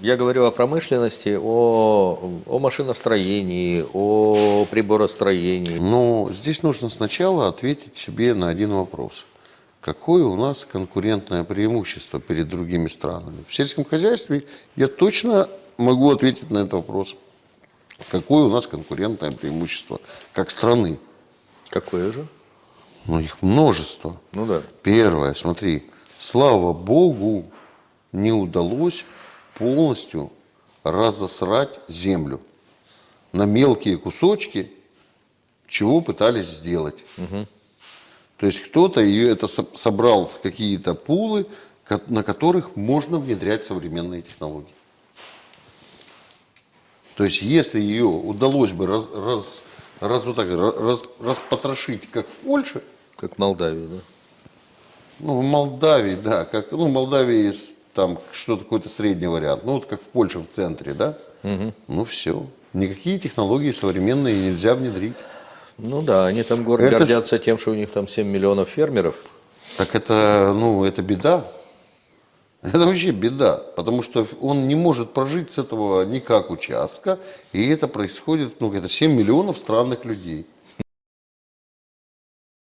Я говорю о промышленности, о, о машиностроении, о приборостроении. Но здесь нужно сначала ответить себе на один вопрос. Какое у нас конкурентное преимущество перед другими странами? В сельском хозяйстве я точно могу ответить на этот вопрос. Какое у нас конкурентное преимущество как страны? Какое же? Ну, их множество. Ну да. Первое, смотри, слава Богу, не удалось полностью разосрать землю на мелкие кусочки, чего пытались сделать. То есть кто-то ее это со- собрал в какие-то пулы, на которых можно внедрять современные технологии. То есть если ее удалось бы раз, раз, раз вот так, ра- раз, распотрошить, как в Польше, Как Молдавию, да? ну, в Молдавии, да, как, ну, в Молдавии есть там что-то, какой-то средний вариант, ну, вот как в Польше в центре, да, ну, все. Никакие технологии современные нельзя внедрить. Ну да, они там город Это гордятся тем, что у них там 7 миллионов фермеров. Так это, ну, это беда. Это вообще беда, потому что он не может прожить с этого никак участка, и это происходит, ну, это 7 миллионов странных людей.